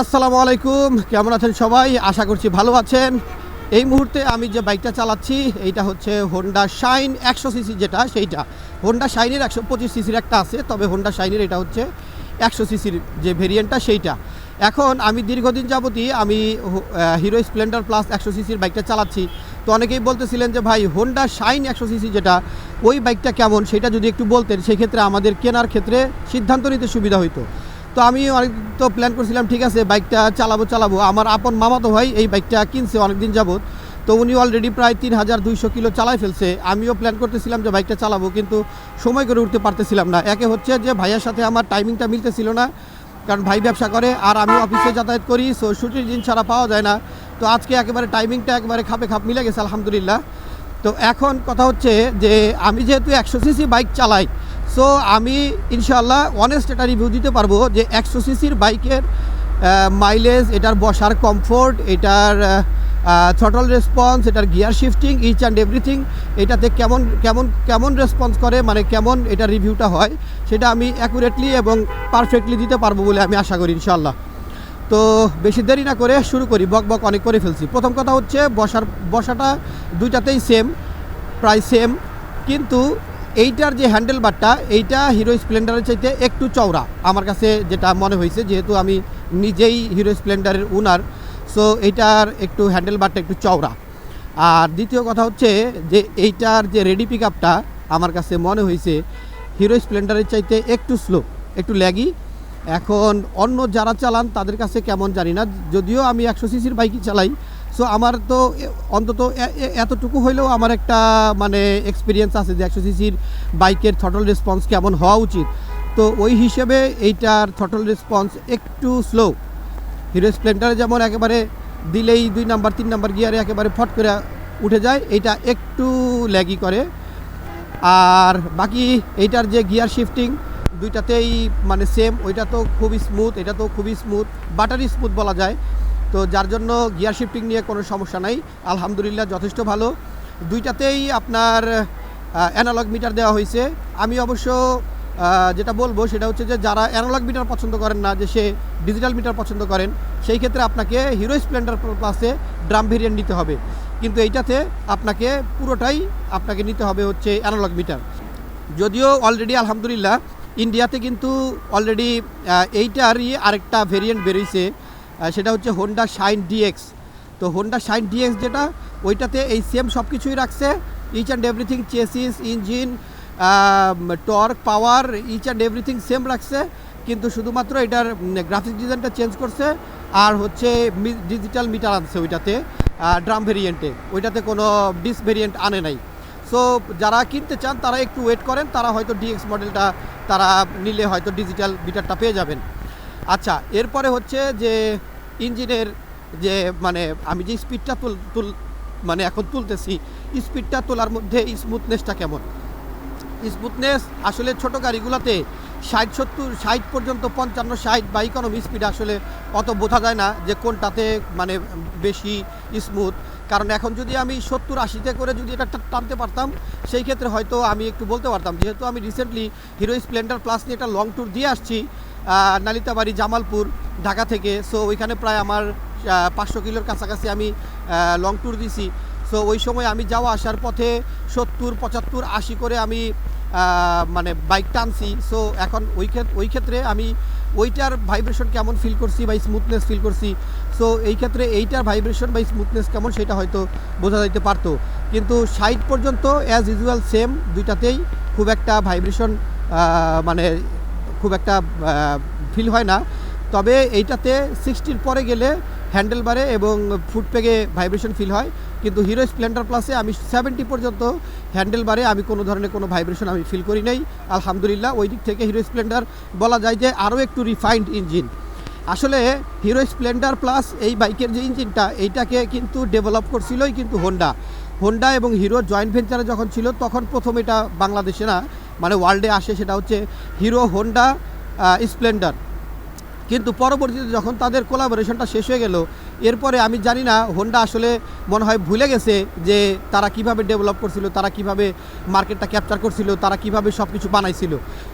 আসসালামু আলাইকুম। কেমন আছেন সবাই? আশা করছি ভালো আছেন। এই মুহূর্তে আমি যে বাইকটা চালাচ্ছি, এইটা হচ্ছে হোন্ডা শাইন একশো সিসি যেটা, সেইটা। হোন্ডা শাইনের একশো পঁচিশ সিসির একটা আছে, তবে হোন্ডা শাইনের এটা হচ্ছে একশো সিসির যে ভেরিয়েন্টটা, সেইটা। এখন আমি দীর্ঘদিন যাবতই আমি হিরো স্প্লেন্ডার প্লাস একশো সিসির বাইকটা চালাচ্ছি। তো অনেকেই বলতেছিলেন যে, ভাই হোন্ডা শাইন একশো সিসি যেটা, ওই বাইকটা কেমন? সেটা যদি একটু বলতেন সেই ক্ষেত্রে আমাদের কেনার ক্ষেত্রে সিদ্ধান্ত নিতে সুবিধা হইতো। তো আমি অনেক তো প্ল্যান করছিলাম, ঠিক আছে বাইকটা চালাবো চালাবো। আমার আপন মামাতো ভাই এই বাইকটা কিনছে অনেকদিন যাবত তো উনি অলরেডি প্রায় তিন হাজার দুইশো কিলো চালাই ফেলছে। আমিও প্ল্যান করতেছিলাম যে বাইকটা চালাবো, কিন্তু সময় করে উঠতে পারতেছিলাম না। একে হচ্ছে যে ভাইয়ের সাথে আমার টাইমিংটা মিলতেছিল না, কারণ ভাই ব্যবসা করে, আর আমি অফিসে যাতায়াত করি সো ছুটির দিন ছাড়া পাওয়া যায় না। তো আজকে একেবারে টাইমিংটা একেবারে খাপে খাপ মিলে গেছে, আলহামদুলিল্লাহ। তো এখন কথা হচ্ছে যে, আমি যেহেতু একশো সিসি বাইক চালাই সো আমি ইনশাল্লাহ অনেস্ট এটা রিভিউ দিতে পারব যে একশো সিসির বাইকের মাইলেজ এটার বসার কমফোর্ট এটার থটল রেসপন্স এটার gear shifting each and everything এটাতে কেমন কেমন কেমন রেসপন্স করে মানে কেমন এটা রিভিউটা হয়, সেটা আমি অ্যাকুরেটলি এবং পারফেক্টলি দিতে পারব বলে আমি আশা করি ইনশাল্লাহ তো বেশি দেরি না করে শুরু করি, বক বক অনেক করে ফেলছি। প্রথম কথা হচ্ছে বসার, বসাটা দুইটাতেই সেম প্রায় সেম কিন্তু এইটার যে হ্যান্ডেল বারটা এইটা হিরো স্প্লেন্ডারের চাইতে একটু চওড়া। আমার কাছে যেটা মনে হয়েছে, যেহেতু আমি নিজেই হিরো স্প্লেন্ডারের ওনার সো এইটার একটু হ্যান্ডেল বারটা একটু চওড়া। আর দ্বিতীয় কথা হচ্ছে যে এইটার যে রেডি পিক আমার কাছে মনে হয়েছে হিরো স্প্লেন্ডারের চাইতে একটু স্লো একটু ল্যাগি এখন অন্য যারা চালান, তাদের কাছে কেমন জানি না। যদিও আমি একশো সিসির বাইকই চালাই সো আমার তো অন্তত এতটুকু হইলেও আমার একটা মানে এক্সপিরিয়েন্স আছে যে একশো সিসির বাইকের থটল রেসপন্স কেমন হওয়া উচিত। তো ওই হিসেবে এইটার থটল রেসপন্স একটু স্লো হিরো স্প্লেন্ডারে যেমন একেবারে দিলেই দুই নাম্বার, তিন নাম্বার গিয়ারে একেবারে ফট করে উঠে যায়, এইটা একটু ল্যাগি করে। আর বাকি এইটার যে গিয়ার শিফটিং দুইটাতেই মানে সেম ওইটা তো খুবই স্মুথ এটা তো খুবই স্মুথ বাটারি স্মুথ বলা যায়। তো যার জন্য গিয়ার শিফটিং নিয়ে কোনো সমস্যা নাই। আলহামদুলিল্লাহ যথেষ্ট ভালো। দুইটাতেই আপনার অ্যানালগ মিটার দেওয়া হয়েছে। আমি অবশ্য যেটা বলব সেটা হচ্ছে যে যারা অ্যানালগ মিটার পছন্দ করেন না, যে সে ডিজিটাল মিটার পছন্দ করেন, সেই ক্ষেত্রে আপনাকে হিরো স্প্লেন্ডার প্লাসে ড্রাম ভেরিয়েন্ট নিতে হবে। কিন্তু এইটাতে আপনাকে পুরোটাই আপনাকে নিতে হবে হচ্ছে অ্যানালগ মিটার যদিও অলরেডি আলহামদুলিল্লাহ ইন্ডিয়াতে কিন্তু অলরেডি এইটারই আরেকটা ভেরিয়েন্ট বেরিয়েছে সেটা হচ্ছে হোন্ডা শাইন ডিএক্স তো হোন্ডা শাইন ডিএক্স যেটা, ওইটাতে এই সেম সব কিছুই রাখছে each and everything chassis engine torque power each and everything same রাখছে। কিন্তু শুধুমাত্র এটার গ্রাফিক্স ডিজাইনটা চেঞ্জ করছে। আর হচ্ছে ডিজিটাল মিটার আনছে ওইটাতে ড্রাম ভেরিয়েন্টে ওইটাতে কোনো ডিস ভেরিয়েন্ট আনে নাই। সো যারা কিনতে চান, তারা একটু ওয়েট করেন। তারা হয়তো ডিএক্স মডেলটা তারা নিলে হয়তো ডিজিটাল মিটারটা পেয়ে যাবেন। আচ্ছা এরপরে হচ্ছে যে ইঞ্জিনের যে মানে আমি যে স্পিডটা তুল তুল মানে এখন তুলতেছি স্পিডটা তোলার মধ্যে স্মুথনেসটা কেমন? স্মুথনেস আসলে ছোট গাড়িগুলোতে ষাট, সত্তর, ষাট পর্যন্ত পঞ্চান্ন, ষাট বা ইকোনমি স্পিড আসলে অত বোঝা যায় না যে কোনটাতে মানে বেশি স্মুথ কারণ এখন যদি আমি সত্তর, আশিতে করে যদি এটা টানতে পারতাম, সেই ক্ষেত্রে হয়তো আমি একটু বলতে পারতাম। যেহেতু আমি রিসেন্টলি হিরো স্প্লেন্ডার প্লাস নিয়ে একটা লং ট্যুর দিয়ে আসছি নালিতাবাড়ি, জামালপুর, ঢাকা থেকে। সো ওইখানে প্রায় আমার পাঁচশো কিলোর কাছাকাছি আমি লং ট্যুর দিছি। সো ওই সময় আমি যাওয়া আসার পথে সত্তর, পঁচাত্তর, আশি করে আমি মানে বাইক টানছি। সো এখন ওই ওই ক্ষেত্রে আমি ওইটার ভাইব্রেশন কেমন ফিল করছি বা স্মুথনেস ফিল করছি? সো এই ক্ষেত্রে এইটার ভাইব্রেশন বা স্মুথনেস কেমন সেটা হয়তো বোঝা যাইতে পারতো। কিন্তু সাইড পর্যন্ত অ্যাজ ইউজুয়াল সেম দুইটাতেই খুব একটা ভাইব্রেশন মানে খুব একটা ফিল হয় না। তবে এইটাতে সিক্সটির পরে গেলে হ্যান্ডেল বারে এবং ফুট পেগে ভাইব্রেশন ফিল হয়। কিন্তু হিরো স্প্লেন্ডার প্লাসে আমি সেভেন্টি পর্যন্ত হ্যান্ডেল বারে আমি কোনো ধরনের কোনো ভাইব্রেশন আমি ফিল করি নাই। আলহামদুলিল্লাহ, ওই দিক থেকে হিরো স্প্লেন্ডার বলা যায় যে আরও একটু রিফাইন্ড ইঞ্জিন আসলে হিরো স্প্লেন্ডার প্লাস এই বাইকের যে ইঞ্জিনটা এইটাকে কিন্তু ডেভেলপ করছিলই কিন্তু হোন্ডা হোন্ডা এবং হিরো জয়েন্ট ভেঞ্চারে যখন ছিল, তখন প্রথম এটা বাংলাদেশে না মানে ওয়ার্ল্ডে আসে সেটা হচ্ছে হিরো হোন্ডা স্প্লেন্ডার কিন্তু পরবর্তীতে যখন তাদের কোলাবোরেশনটা শেষ হয়ে গেল এরপরে আমি জানি না হোন্ডা আসলে মনে হয় ভুলে গেছে যে তারা কীভাবে ডেভেলপ করছিল, তারা কীভাবে মার্কেটটা ক্যাপচার করছিল, তারা কীভাবে সব কিছু বানাইছিল।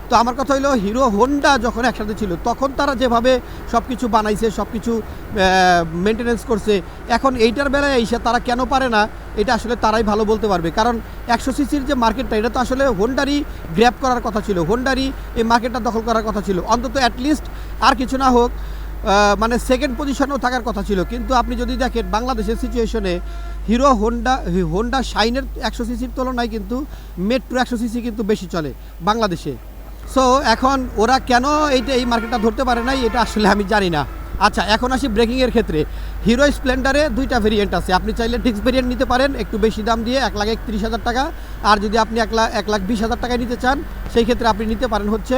তো আমার কথা হলো হিরো হোন্ডা যখন একসাথে ছিল, তখন তারা যেভাবে সব কিছু বানাইছে সব কিছু মেনটেনেন্স করছে, এখন এইটার বেলায় এসে তারা কেন পারে না, এটা আসলে তারাই ভালো বলতে পারবে। কারণ একশো সিসির যে মার্কেটটা এটা তো আসলে হোন্ডারই গ্র্যাপ করার কথা ছিল হোন্ডারই এই মার্কেটটা দখল করার কথা ছিল। অন্তত অ্যাটলিস্ট আর কিছু না হোক মানে সেকেন্ড পজিশনেও থাকার কথা ছিল। কিন্তু আপনি যদি দেখেন বাংলাদেশের সিচুয়েশনে হিরো হোন্ডা হোন্ডা শাইনের একশো সিসির তুলনায় কিন্তু মেট্রো একশো সিসি কিন্তু বেশি চলে বাংলাদেশে। সো এখন ওরা কেন এইটা এই মার্কেটটা ধরতে পারে নাই, এটা আসলে আমি জানি না। আচ্ছা এখন আসি ব্রেকিংয়ের ক্ষেত্রে। হিরো স্প্লেন্ডারে দুইটা ভেরিয়েন্ট আছে। আপনি চাইলে ডিক্স ভেরিয়েন্ট নিতে পারেন, একটু বেশি দাম দিয়ে এক লাখ একত্রিশ হাজার টাকা। আর যদি আপনি এক লাখ এক লাখ বিশ হাজার টাকায় নিতে চান, সেই ক্ষেত্রে আপনি নিতে পারেন হচ্ছে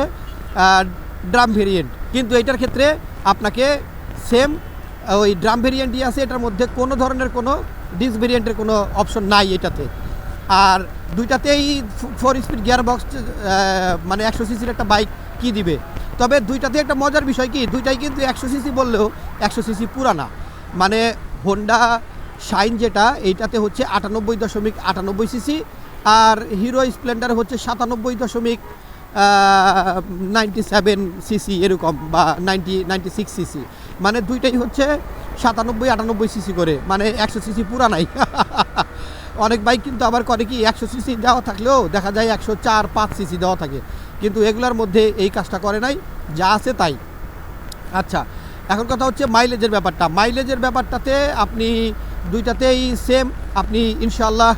ড্রাম ভেরিয়েন্ট কিন্তু এটার ক্ষেত্রে আপনাকে সেম ওই ড্রাম ভেরিয়েন্টই আছে, এটার মধ্যে কোনো ধরনের কোনো ডিস্ক ভেরিয়েন্টের কোনো অপশন নাই এটাতে। আর দুইটাতেই ফোর স্পিড গিয়ার বক্স মানে একশো সিসির একটা বাইক কি দিবে? তবে দুইটাতে একটা মজার বিষয় কি? দুইটাই কিন্তু একশো সিসি বললেও একশো সিসি পুরানা। মানে হোন্ডা শাইন যেটা, এইটাতে হচ্ছে আটানব্বই দশমিক আটানব্বই সিসি আর হিরো স্প্লেন্ডার হচ্ছে সাতানব্বই দশমিক নাইনটি সেভেন সিসি এরকম বা নাইনটি নাইনটি সিক্স সিসি মানে দুইটাই হচ্ছে সাতানব্বই, আটানব্বই সিসি করে। মানে একশো সিসি পুরা নাই। অনেক বাইক কিন্তু আবার করে কি একশো সিসি দেওয়া থাকলেও দেখা যায় একশো চার, পাঁচ সিসি দেওয়া থাকে। কিন্তু এগুলোর মধ্যে এই কাজটা করে নাই। যা আছে তাই। আচ্ছা এখন কথা হচ্ছে মাইলেজের ব্যাপারটা। মাইলেজের ব্যাপারটাতে আপনি দুইটাতেই সেম আপনি ইনশাল্লাহ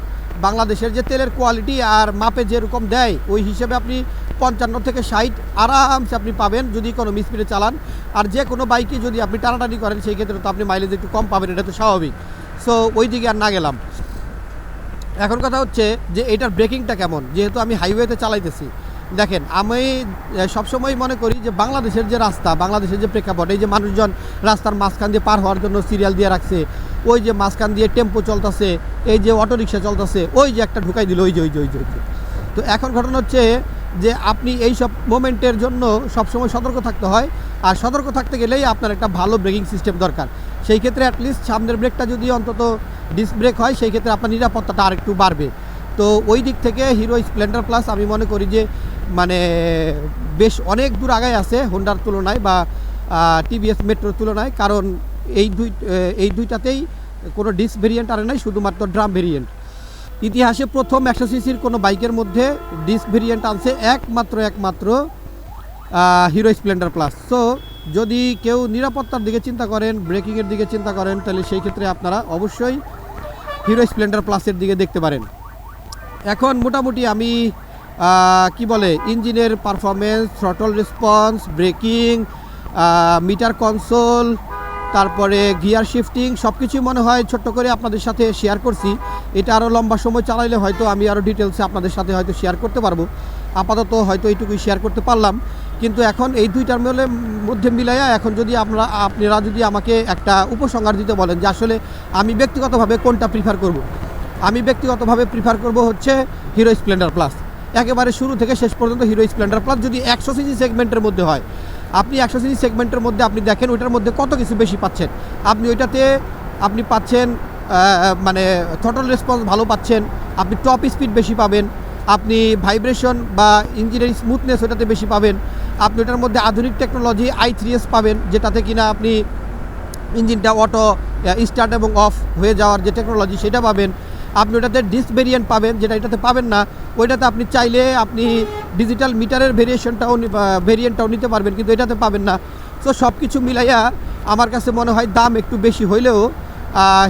বাংলাদেশের যে তেলের কোয়ালিটি আর মাপে যেরকম দেয়, ওই হিসেবে আপনি পঞ্চান্ন থেকে ষাট আরামসে আপনি পাবেন যদি কোনো মিসপিডে চালান। আর যে কোনো বাইকে যদি আপনি টানাটানি করেন, সেই ক্ষেত্রে তো আপনি মাইলেজ একটু কম পাবেন, এটা তো স্বাভাবিক। সো ওই দিকে আর না গেলাম। এখন কথা হচ্ছে যে এটার ব্রেকিংটা কেমন? যেহেতু আমি হাইওয়েতে চালাইতেছি। দেখেন, আমি সবসময় মনে করি যে বাংলাদেশের যে রাস্তা, বাংলাদেশের যে প্রেক্ষাপট, এই যে মানুষজন রাস্তার মাঝখান দিয়ে পার হওয়ার জন্য সিরিয়াল দিয়ে রাখছে, ওই যে মাঝখান দিয়ে টেম্পো চলতেছে, এই যে অটো রিক্সা চলতেছে, ওই যে একটা ঢুকাই দিল ওই যে ওই যে ওই যে। তো এখন ঘটনা হচ্ছে যে আপনি এই সব মোমেন্টের জন্য সবসময় সতর্ক থাকতে হয়। আর সতর্ক থাকতে গেলেই আপনার একটা ভালো ব্রেকিং সিস্টেম দরকার। সেই ক্ষেত্রে অ্যাটলিস্ট সামনের ব্রেকটা যদি অন্তত ডিস্ক ব্রেক হয়, সেই ক্ষেত্রে আপনার নিরাপত্তাটা আরেকটু বাড়বে। তো ওই দিক থেকে হিরো স্প্লেন্ডার প্লাস আমি মনে করি যে মানে বেশ অনেক দূর আগায় আছে হোন্ডার তুলনায় বা টিভিএস মেট্রোর তুলনায়। কারণ এই দুই এই দুইটাতেই কোনো ডিস্ক ভেরিয়েন্ট আর নাই, শুধুমাত্র ড্রাম ভেরিয়েন্ট ইতিহাসে প্রথম একশো সিসির কোনো বাইকের মধ্যে ডিস্ক ভেরিয়েন্ট আনছে একমাত্র একমাত্র হিরো স্প্লেন্ডার প্লাস সো যদি কেউ নিরাপত্তার দিকে চিন্তা করেন, ব্রেকিংয়ের দিকে চিন্তা করেন, তাহলে সেই ক্ষেত্রে আপনারা অবশ্যই হিরো স্প্লেন্ডার প্লাসের দিকে দেখতে পারেন। এখন মোটামুটি আমি কি বলে, ইঞ্জিনের performance throttle response braking meter console তারপরে গিয়ার শিফটিং সব কিছুই মনে হয় ছোট্ট করে আপনাদের সাথে শেয়ার করছি। এটা আরও লম্বা সময় চালাইলে হয়তো আমি আরও ডিটেলসে আপনাদের সাথে হয়তো শেয়ার করতে পারব। আপাতত হয়তো এইটুকুই শেয়ার করতে পারলাম। কিন্তু এখন এই দুইটার মেলে মধ্যে মিলাইয়া এখন যদি আপনারা আপনারা যদি আমাকে একটা উপসংহার দিতে বলেন যে আসলে আমি ব্যক্তিগতভাবে কোনটা প্রিফার করব। আমি ব্যক্তিগতভাবে প্রিফার করব হচ্ছে হিরো স্প্লেন্ডার প্লাস একেবারে শুরু থেকে শেষ পর্যন্ত হিরো স্প্লেন্ডার প্লাস যদি একশো সিজি সেগমেন্টের মধ্যে হয়। আপনি একশো সিজি সেগমেন্টের মধ্যে আপনি দেখেন ওইটার মধ্যে কত কিছু বেশি পাচ্ছেন। আপনি ওইটাতে, আপনি পাচ্ছেন মানে থটল রেসপন্স ভালো পাচ্ছেন, আপনি টপ স্পিড বেশি পাবেন, আপনি ভাইব্রেশন বা ইঞ্জিনের স্মুথনেস ওটাতে বেশি পাবেন, আপনি ওটার মধ্যে আধুনিক টেকনোলজি আই থ্রি এস পাবেন, যেটাতে কিনা আপনি ইঞ্জিনটা অটো স্টার্ট এবং অফ হয়ে যাওয়ার যে টেকনোলজি সেটা পাবেন। আপনি ওটাতে ডিস্ক ভেরিয়েন্ট পাবেন, যেটা এটাতে পাবেন না, ওইটাতে আপনি চাইলে আপনি ডিজিটাল মিটারের ভেরিয়েশনটাও ভেরিয়েন্টটাও নিতে পারবেন, কিন্তু এটাতে পাবেন না। সো সব কিছু মিলাইয়া আমার কাছে মনে হয় দাম একটু বেশি হইলেও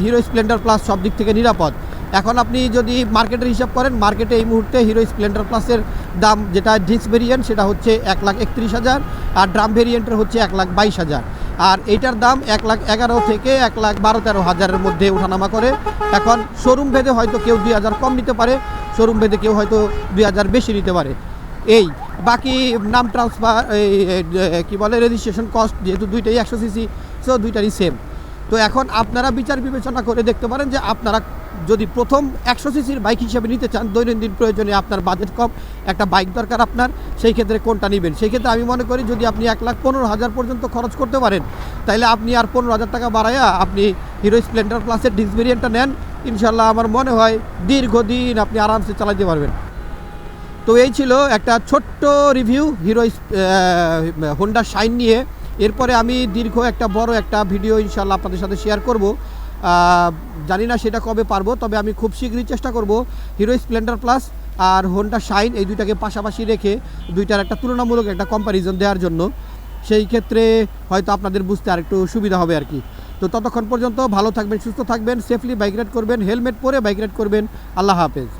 হিরো স্প্লেন্ডার প্লাস সব দিক থেকে নিরাপদ। এখন আপনি যদি মার্কেটের হিসাব করেন মার্কেটে এই মুহূর্তে হিরো স্প্লেন্ডার প্লাসের দাম যেটা ডিস্ক ভেরিয়েন্ট সেটা হচ্ছে এক লাখ একত্রিশ হাজার আর ড্রাম ভেরিয়েন্টের হচ্ছে এক লাখ বাইশ হাজার। আর এইটার দাম এক লাখ এগারো থেকে এক লাখ বারো তেরো হাজারের মধ্যে ওঠানামা করে। এখন শোরুম ভেদে হয়তো কেউ দুই হাজার কম নিতে পারে শোরুম ভেদে কেউ হয়তো দুই হাজার বেশি নিতে পারে। এই, বাকি নাম ট্রান্সফার কী বলে রেজিস্ট্রেশন কস্ট যেহেতু দুইটাই একশো সিসি সো দুইটারই সেম তো এখন আপনারা বিচার বিবেচনা করে দেখতে পারেন যে আপনারা যদি প্রথম একশো সিসির বাইক হিসেবে নিতে চান, দৈনন্দিন প্রয়োজনে আপনার বাজেট কম, একটা বাইক দরকার আপনার, সেই ক্ষেত্রে কোনটা নেবেন? সেই ক্ষেত্রে আমি মনে করি যদি আপনি এক লাখ পনেরো হাজার পর্যন্ত খরচ করতে পারেন, তাহলে আপনি আর পনেরো হাজার টাকা বাড়াইয়া আপনি হিরো স্প্লেন্ডার প্লাসের ডিস ভেরিয়েন্টটা নেন। ইনশাল্লাহ আমার মনে হয় দীর্ঘদিন আপনি আরামসে চালাতে পারবেন। তো এই ছিল একটা ছোট্ট রিভিউ হিরো হোন্ডা শাইন নিয়ে। এরপরে আমি দীর্ঘ একটা বড় একটা ভিডিও ইনশাল্লাহ আপনাদের সাথে শেয়ার করব। জানি না সেটা কবে পারব, তবে আমি খুব শীঘ্রই চেষ্টা করব হিরো স্প্লেন্ডার প্লাস আর হোন্ডা শাইন এই দুইটাকে পাশাপাশি রেখে দুইটার একটা তুলনামূলক একটা কম্প্যারিজন দেওয়ার জন্য। সেই ক্ষেত্রে হয়তো আপনাদের বুঝতে আর একটু সুবিধা হবে আর কি। তো ততক্ষণ পর্যন্ত ভালো থাকবেন, সুস্থ থাকবেন সেফলি বাইক রাইড করবেন হেলমেট পরে বাইক রাইড করবেন। আল্লাহ হাফেজ।